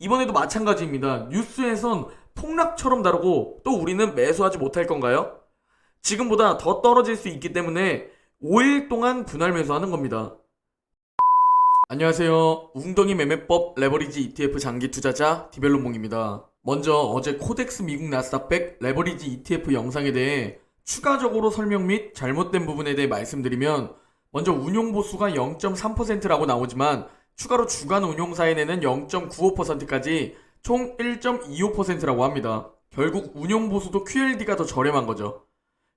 이번에도 마찬가지입니다. 뉴스에선 폭락처럼 다르고 또 우리는 매수하지 못할 건가요? 지금보다 더 떨어질 수 있기 때문에 5일 동안 분할 매수하는 겁니다. 안녕하세요. 웅덩이 매매법 레버리지 ETF 장기 투자자 디벨로몽입니다. 먼저 어제 코덱스 미국 나스닥백 레버리지 ETF 영상에 대해 추가적으로 설명 및 잘못된 부분에 대해 말씀드리면 먼저 운용 보수가 0.3%라고 나오지만 추가로 주간 운용사인에는 0.95%까지 총 1.25%라고 합니다. 결국 운용 보수도 QLD가 더 저렴한 거죠.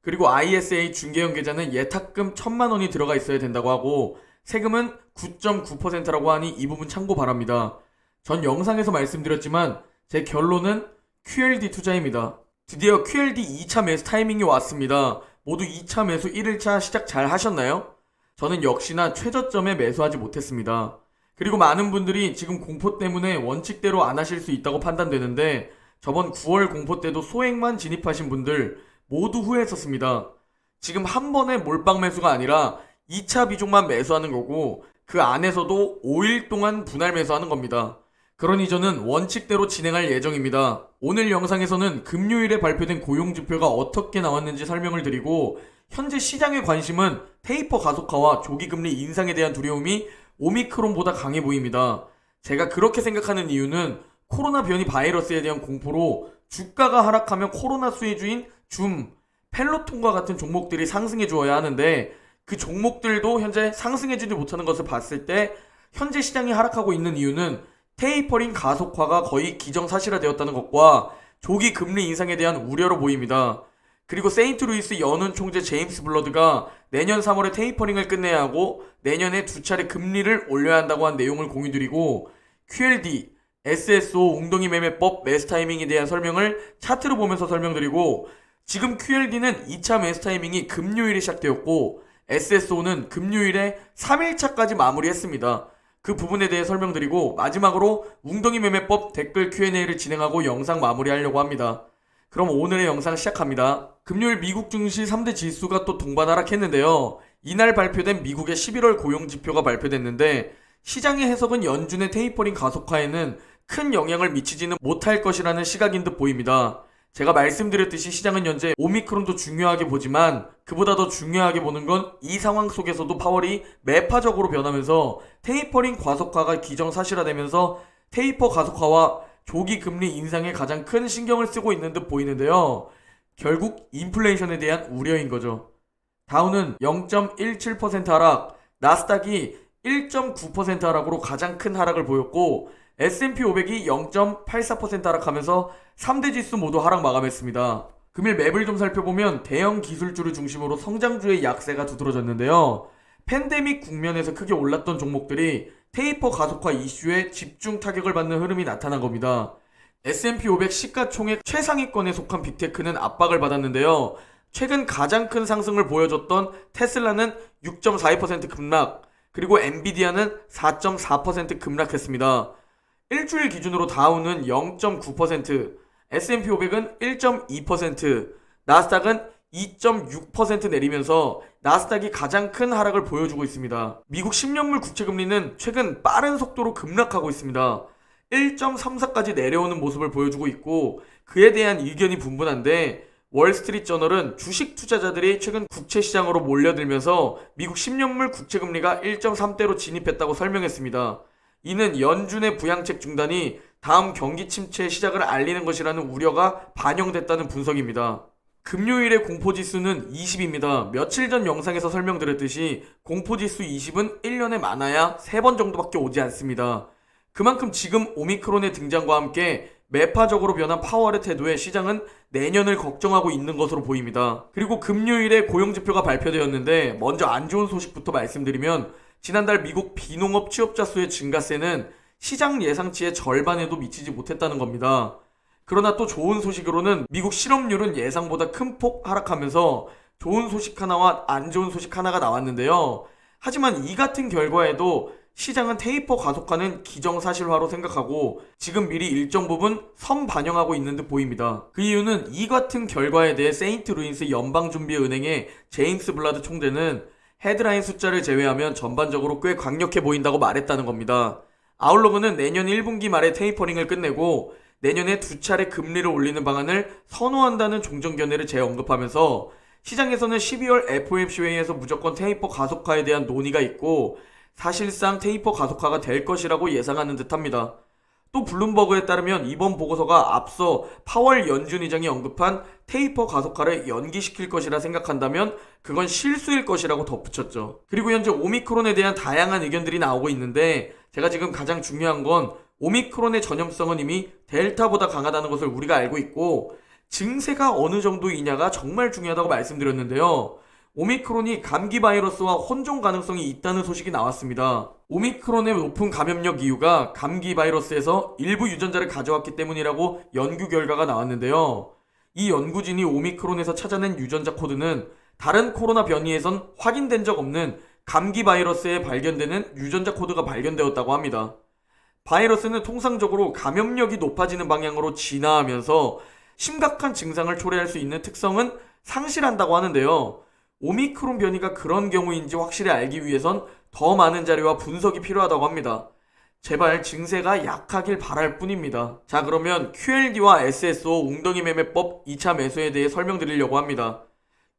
그리고 ISA 중개형 계좌는 예탁금 1000만 원이 들어가 있어야 된다고 하고 세금은 9.9%라고 하니 이 부분 참고 바랍니다. 전 영상에서 말씀드렸지만 제 결론은 QLD 투자입니다. 드디어 QLD 2차 매수 타이밍이 왔습니다. 모두 2차 매수 1일차 시작 잘 하셨나요? 저는 역시나 최저점에 매수하지 못했습니다. 그리고 많은 분들이 지금 공포 때문에 원칙대로 안 하실 수 있다고 판단되는데 저번 9월 공포 때도 소액만 진입하신 분들 모두 후회했었습니다. 지금 한 번에 몰빵 매수가 아니라 2차 비중만 매수하는 거고 그 안에서도 5일 동안 분할 매수하는 겁니다. 그러니 저는 원칙대로 진행할 예정입니다. 오늘 영상에서는 금요일에 발표된 고용지표가 어떻게 나왔는지 설명을 드리고 현재 시장의 관심은 테이퍼 가속화와 조기금리 인상에 대한 두려움이 오미크론보다 강해 보입니다. 제가 그렇게 생각하는 이유는 코로나 변이 바이러스에 대한 공포로 주가가 하락하면 코로나 수혜주인 줌, 펠로톤과 같은 종목들이 상승해 주어야 하는데 그 종목들도 현재 상승해 주지 못하는 것을 봤을 때 현재 시장이 하락하고 있는 이유는 테이퍼링 가속화가 거의 기정사실화되었다는 것과 조기 금리 인상에 대한 우려로 보입니다. 그리고 세인트루이스 연운 총재 제임스 블러드가 내년 3월에 테이퍼링을 끝내야 하고 내년에 두 차례 금리를 올려야 한다고 한 내용을 공유드리고 QLD, SSO 웅덩이 매매법 매수 타이밍에 대한 설명을 차트로 보면서 설명드리고 지금 QLD는 2차 매수 타이밍이 금요일에 시작되었고 SSO는 금요일에 3일차까지 마무리했습니다. 그 부분에 대해 설명드리고 마지막으로 웅덩이 매매법 댓글 Q&A를 진행하고 영상 마무리하려고 합니다. 그럼 오늘의 영상 시작합니다. 금요일 미국 증시 3대 지수가 또 동반 하락했는데요. 이날 발표된 미국의 11월 고용 지표가 발표됐는데 시장의 해석은 연준의 테이퍼링 가속화에는 큰 영향을 미치지는 못할 것이라는 시각인 듯 보입니다. 제가 말씀드렸듯이 시장은 현재 오미크론도 중요하게 보지만 그보다 더 중요하게 보는 건 이 상황 속에서도 파월이 매파적으로 변하면서 테이퍼링 가속화가 기정사실화되면서 테이퍼 가속화와 조기 금리 인상에 가장 큰 신경을 쓰고 있는 듯 보이는데요. 결국 인플레이션에 대한 우려인 거죠. 다우는 0.17% 하락, 나스닥이 1.9% 하락으로 가장 큰 하락을 보였고 S&P 500이 0.84% 하락하면서 3대 지수 모두 하락 마감했습니다. 금일 맵을 좀 살펴보면 대형 기술주를 중심으로 성장주의 약세가 두드러졌는데요. 팬데믹 국면에서 크게 올랐던 종목들이 테이퍼 가속화 이슈에 집중 타격을 받는 흐름이 나타난 겁니다. S&P 500 시가총액 최상위권에 속한 빅테크는 압박을 받았는데요. 최근 가장 큰 상승을 보여줬던 테슬라는 6.42% 급락, 그리고 엔비디아는 4.4% 급락했습니다. 일주일 기준으로 다우는 0.9%, S&P 500은 1.2%, 나스닥은 2.6% 내리면서 나스닥이 가장 큰 하락을 보여주고 있습니다. 미국 10년물 국채금리는 최근 빠른 속도로 급락하고 있습니다. 1.34까지 내려오는 모습을 보여주고 있고 그에 대한 의견이 분분한데 월스트리트 저널은 주식 투자자들이 최근 국채 시장으로 몰려들면서 미국 10년물 국채 금리가 1.3대로 진입했다고 설명했습니다. 이는 연준의 부양책 중단이 다음 경기 침체 시작을 알리는 것이라는 우려가 반영됐다는 분석입니다. 금요일의 공포지수는 20입니다. 며칠 전 영상에서 설명드렸듯이 공포지수 20은 1년에 많아야 3번 정도밖에 오지 않습니다. 그만큼 지금 오미크론의 등장과 함께 매파적으로 변한 파월의 태도에 시장은 내년을 걱정하고 있는 것으로 보입니다. 그리고 금요일에 고용지표가 발표되었는데 먼저 안 좋은 소식부터 말씀드리면 지난달 미국 비농업 취업자 수의 증가세는 시장 예상치의 절반에도 미치지 못했다는 겁니다. 그러나 또 좋은 소식으로는 미국 실업률은 예상보다 큰 폭 하락하면서 좋은 소식 하나와 안 좋은 소식 하나가 나왔는데요. 하지만 이 같은 결과에도 시장은 테이퍼 가속화는 기정사실화로 생각하고 지금 미리 일정 부분 선 반영하고 있는 듯 보입니다. 그 이유는 이 같은 결과에 대해 세인트 루이스 연방준비은행의 제임스 블라드 총재는 헤드라인 숫자를 제외하면 전반적으로 꽤 강력해 보인다고 말했다는 겁니다. 아울러그는 내년 1분기 말에 테이퍼링을 끝내고 내년에 두 차례 금리를 올리는 방안을 선호한다는 종전 견해를 재언급하면서 시장에서는 12월 FOMC 회의에서 무조건 테이퍼 가속화에 대한 논의가 있고 사실상 테이퍼 가속화가 될 것이라고 예상하는 듯합니다. 또 블룸버그에 따르면 이번 보고서가 앞서 파월 연준 의장이 언급한 테이퍼 가속화를 연기시킬 것이라 생각한다면 그건 실수일 것이라고 덧붙였죠. 그리고 현재 오미크론에 대한 다양한 의견들이 나오고 있는데 제가 지금 가장 중요한 건 오미크론의 전염성은 이미 델타보다 강하다는 것을 우리가 알고 있고 증세가 어느 정도이냐가 정말 중요하다고 말씀드렸는데요. 오미크론이 감기 바이러스와 혼종 가능성이 있다는 소식이 나왔습니다. 오미크론의 높은 감염력 이유가 감기 바이러스에서 일부 유전자를 가져왔기 때문이라고 연구 결과가 나왔는데요. 이 연구진이 오미크론에서 찾아낸 유전자 코드는 다른 코로나 변이에선 확인된 적 없는 감기 바이러스에 발견되는 유전자 코드가 발견되었다고 합니다. 바이러스는 통상적으로 감염력이 높아지는 방향으로 진화하면서 심각한 증상을 초래할 수 있는 특성은 상실한다고 하는데요. 오미크론 변이가 그런 경우인지 확실히 알기 위해선 더 많은 자료와 분석이 필요하다고 합니다. 제발 증세가 약하길 바랄 뿐입니다. 자, 그러면 QLD와 SSO 웅덩이 매매법 2차 매수에 대해 설명드리려고 합니다.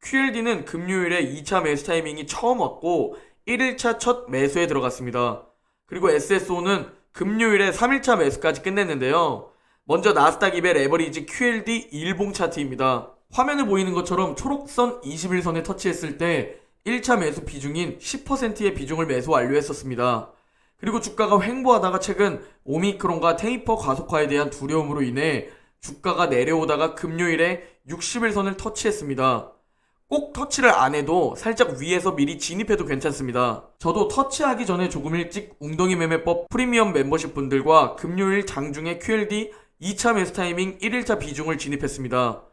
QLD는 금요일에 2차 매수 타이밍이 처음 왔고 1일차 첫 매수에 들어갔습니다. 그리고 SSO는 금요일에 3일차 매수까지 끝냈는데요. 먼저 나스닥 입의 레버리지 QLD 일봉 차트입니다. 화면에 보이는 것처럼 초록선 21선에 터치했을 때 1차 매수 비중인 10%의 비중을 매수 완료했었습니다. 그리고 주가가 횡보하다가 최근 오미크론과 테이퍼 가속화에 대한 두려움으로 인해 주가가 내려오다가 금요일에 60일선을 터치했습니다. 꼭 터치를 안 해도 살짝 위에서 미리 진입해도 괜찮습니다. 저도 터치하기 전에 조금 일찍 웅덩이 매매법 프리미엄 멤버십 분들과 금요일 장중에 QLD 2차 매수 타이밍 1일차 비중을 진입했습니다.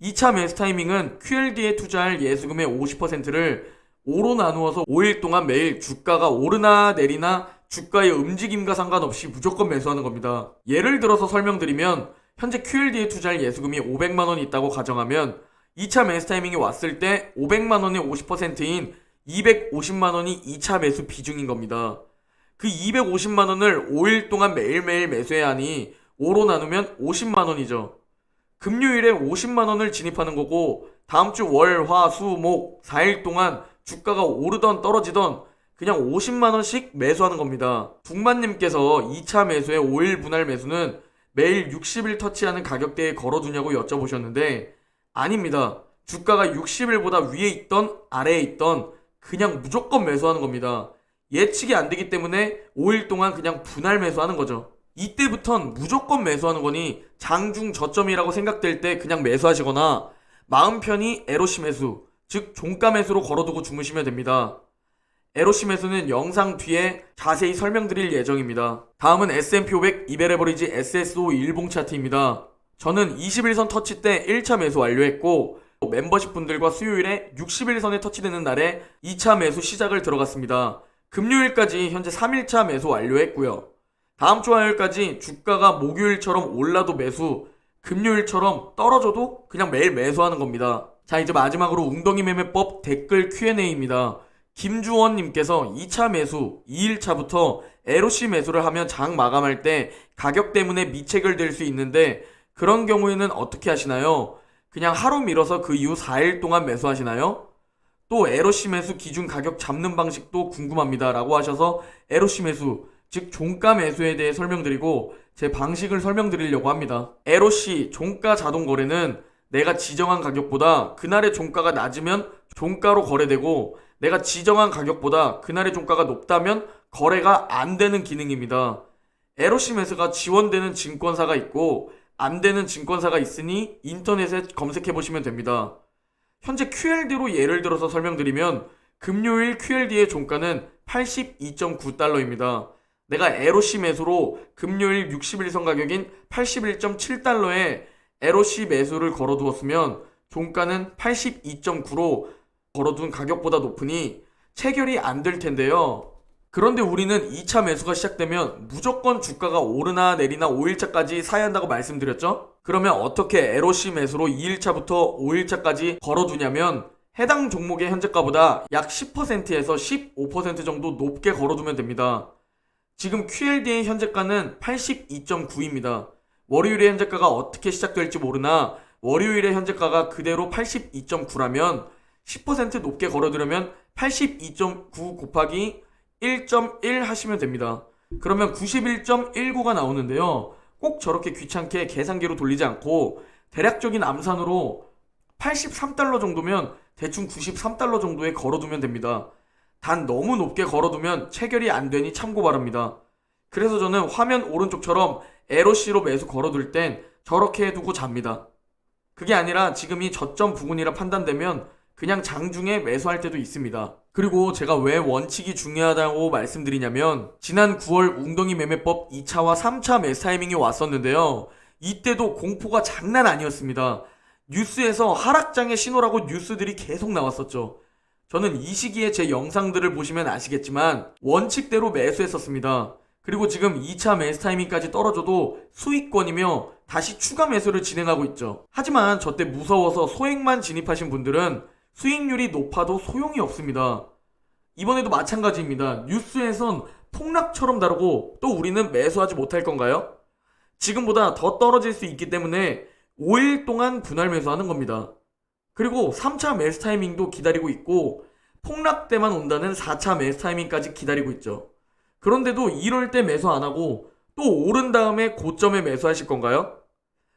2차 매수 타이밍은 QLD에 투자할 예수금의 50%를 5로 나누어서 5일 동안 매일 주가가 오르나 내리나 주가의 움직임과 상관없이 무조건 매수하는 겁니다. 예를 들어서 설명드리면 현재 QLD에 투자할 예수금이 500만 원이 있다고 가정하면 2차 매수 타이밍이 왔을 때 500만 원의 50%인 250만 원이 2차 매수 비중인 겁니다. 그 250만 원을 5일 동안 매일매일 매수해야 하니 5로 나누면 50만 원이죠. 금요일에 50만 원을 진입하는 거고 다음 주 월, 화, 수, 목 4일 동안 주가가 오르던 떨어지던 그냥 50만 원씩 매수하는 겁니다. 북만님께서 2차 매수의 5일 분할 매수는 매일 60일 터치하는 가격대에 걸어두냐고 여쭤보셨는데 아닙니다. 주가가 60일보다 위에 있던 아래에 있던 그냥 무조건 매수하는 겁니다. 예측이 안 되기 때문에 5일 동안 그냥 분할 매수하는 거죠. 이때부턴 무조건 매수하는 거니 장중 저점이라고 생각될 때 그냥 매수하시거나 마음 편히 에로시 매수, 즉 종가 매수로 걸어두고 주무시면 됩니다. 에로시 매수는 영상 뒤에 자세히 설명드릴 예정입니다. 다음은 S&P 500 이베레버리지 SSO 일봉 차트입니다. 저는 21선 터치 때 1차 매수 완료했고 멤버십 분들과 수요일에 61선에 터치되는 날에 2차 매수 시작을 들어갔습니다. 금요일까지 현재 3일차 매수 완료했고요. 다음 주 화요일까지 주가가 목요일처럼 올라도 매수, 금요일처럼 떨어져도 그냥 매일 매수하는 겁니다. 자, 이제 마지막으로 웅덩이 매매법 댓글 Q&A입니다. 김주원님께서 2차 매수, 2일차부터 LOC 매수를 하면 장 마감할 때 가격 때문에 미체결될 수 있는데 그런 경우에는 어떻게 하시나요? 그냥 하루 밀어서 그 이후 4일 동안 매수하시나요? 또 LOC 매수 기준 가격 잡는 방식도 궁금합니다. 라고 하셔서 LOC 매수, 즉 종가 매수에 대해 설명드리고 제 방식을 설명드리려고 합니다. LOC 종가 자동 거래는 내가 지정한 가격보다 그날의 종가가 낮으면 종가로 거래되고 내가 지정한 가격보다 그날의 종가가 높다면 거래가 안 되는 기능입니다. LOC 매수가 지원되는 증권사가 있고 안 되는 증권사가 있으니 인터넷에 검색해 보시면 됩니다. 현재 QLD로 예를 들어서 설명드리면 금요일 QLD의 종가는 82.9달러입니다. 내가 LOC 매수로 금요일 60일선 가격인 81.7달러에 LOC 매수를 걸어두었으면 종가는 82.9로 걸어둔 가격보다 높으니 체결이 안 될 텐데요. 그런데 우리는 2차 매수가 시작되면 무조건 주가가 오르나 내리나 5일차까지 사야 한다고 말씀드렸죠? 그러면 어떻게 LOC 매수로 2일차부터 5일차까지 걸어두냐면 해당 종목의 현재가보다 약 10%에서 15% 정도 높게 걸어두면 됩니다. 지금 QLD의 현재가는 82.9입니다. 월요일의 현재가가 어떻게 시작될지 모르나 월요일의 현재가가 그대로 82.9라면 10% 높게 걸어두려면 82.9 곱하기 1.1 하시면 됩니다. 그러면 91.19가 나오는데요. 꼭 저렇게 귀찮게 계산기로 돌리지 않고 대략적인 암산으로 83달러 정도면 대충 93달러 정도에 걸어두면 됩니다. 단 너무 높게 걸어두면 체결이 안 되니 참고 바랍니다. 그래서 저는 화면 오른쪽처럼 에로씨로 매수 걸어둘 땐 저렇게 해두고 잡니다. 그게 아니라 지금이 저점 부근이라 판단되면 그냥 장중에 매수할 때도 있습니다. 그리고 제가 왜 원칙이 중요하다고 말씀드리냐면 지난 9월 웅덩이 매매법 2차와 3차 매수 타이밍이 왔었는데요. 이때도 공포가 장난 아니었습니다. 뉴스에서 하락장의 신호라고 뉴스들이 계속 나왔었죠. 저는 이 시기에 제 영상들을 보시면 아시겠지만 원칙대로 매수했었습니다. 그리고 지금 2차 매수 타이밍까지 떨어져도 수익권이며 다시 추가 매수를 진행하고 있죠. 하지만 저때 무서워서 소액만 진입하신 분들은 수익률이 높아도 소용이 없습니다. 이번에도 마찬가지입니다. 뉴스에선 폭락처럼 다르고 또 우리는 매수하지 못할 건가요? 지금보다 더 떨어질 수 있기 때문에 5일 동안 분할 매수하는 겁니다. 그리고 3차 매수 타이밍도 기다리고 있고 폭락 때만 온다는 4차 매수 타이밍까지 기다리고 있죠. 그런데도 이럴 때 매수 안 하고 또 오른 다음에 고점에 매수하실 건가요?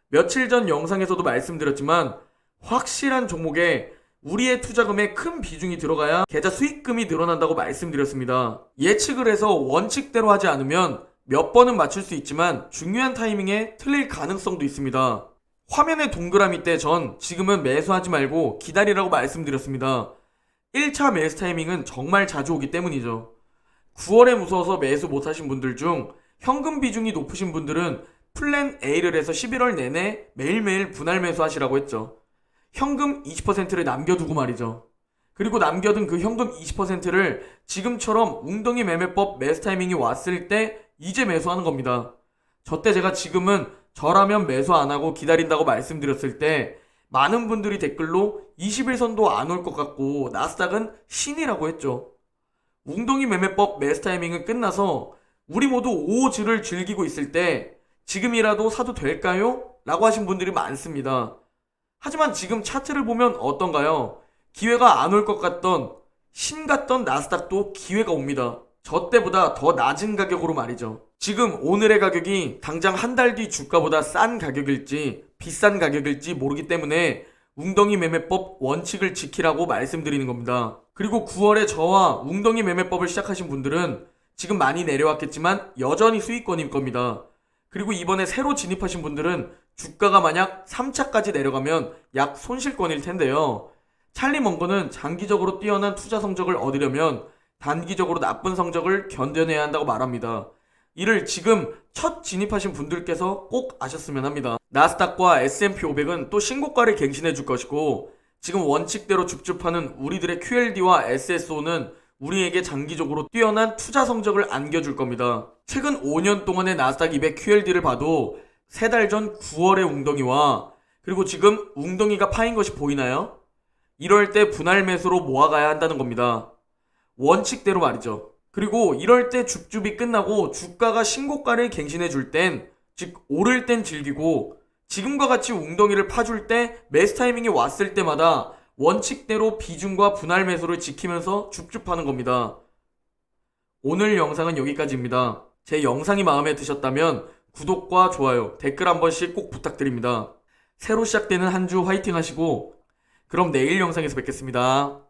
며칠 전 영상에서도 말씀드렸지만 확실한 종목에 우리의 투자금에 큰 비중이 들어가야 계좌 수익금이 늘어난다고 말씀드렸습니다. 예측을 해서 원칙대로 하지 않으면 몇 번은 맞출 수 있지만 중요한 타이밍에 틀릴 가능성도 있습니다. 화면에 동그라미 때 전 지금은 매수하지 말고 기다리라고 말씀드렸습니다. 1차 매수 타이밍은 정말 자주 오기 때문이죠. 9월에 무서워서 매수 못하신 분들 중 현금 비중이 높으신 분들은 플랜 A를 해서 11월 내내 매일매일 분할 매수하시라고 했죠. 현금 20%를 남겨두고 말이죠. 그리고 남겨둔 그 현금 20%를 지금처럼 웅덩이 매매법 매수 타이밍이 왔을 때 이제 매수하는 겁니다. 저때 제가 지금은 저라면 매수 안 하고 기다린다고 말씀드렸을 때 많은 분들이 댓글로 21선도 안 올 것 같고 나스닥은 신이라고 했죠. 웅덩이 매매법 매수 타이밍은 끝나서 우리 모두 오즈를 즐기고 있을 때 지금이라도 사도 될까요? 라고 하신 분들이 많습니다. 하지만 지금 차트를 보면 어떤가요? 기회가 안 올 것 같던 신 같던 나스닥도 기회가 옵니다. 저 때보다 더 낮은 가격으로 말이죠. 지금 오늘의 가격이 당장 한 달 뒤 주가보다 싼 가격일지 비싼 가격일지 모르기 때문에 웅덩이 매매법 원칙을 지키라고 말씀드리는 겁니다. 그리고 9월에 저와 웅덩이 매매법을 시작하신 분들은 지금 많이 내려왔겠지만 여전히 수익권일 겁니다. 그리고 이번에 새로 진입하신 분들은 주가가 만약 3차까지 내려가면 약 손실권일 텐데요. 찰리 먼거는 장기적으로 뛰어난 투자 성적을 얻으려면 단기적으로 나쁜 성적을 견뎌내야 한다고 말합니다. 이를 지금 첫 진입하신 분들께서 꼭 아셨으면 합니다. 나스닥과 S&P 500은 또 신고가를 갱신해 줄 것이고 지금 원칙대로 줍줍하는 우리들의 QLD와 SSO는 우리에게 장기적으로 뛰어난 투자 성적을 안겨줄 겁니다. 최근 5년 동안의 나스닥 200 QLD를 봐도 세 달 전 9월의 웅덩이와 그리고 지금 웅덩이가 파인 것이 보이나요? 이럴 때 분할 매수로 모아가야 한다는 겁니다. 원칙대로 말이죠. 그리고 이럴 때 줍줍이 끝나고 주가가 신고가를 갱신해 줄 땐, 즉 오를 땐 즐기고 지금과 같이 웅덩이를 파줄 때 매수 타이밍이 왔을 때마다 원칙대로 비중과 분할 매수를 지키면서 줍줍하는 겁니다. 오늘 영상은 여기까지입니다. 제 영상이 마음에 드셨다면 구독과 좋아요, 댓글 한 번씩 꼭 부탁드립니다. 새로 시작되는 한 주 화이팅 하시고 그럼 내일 영상에서 뵙겠습니다.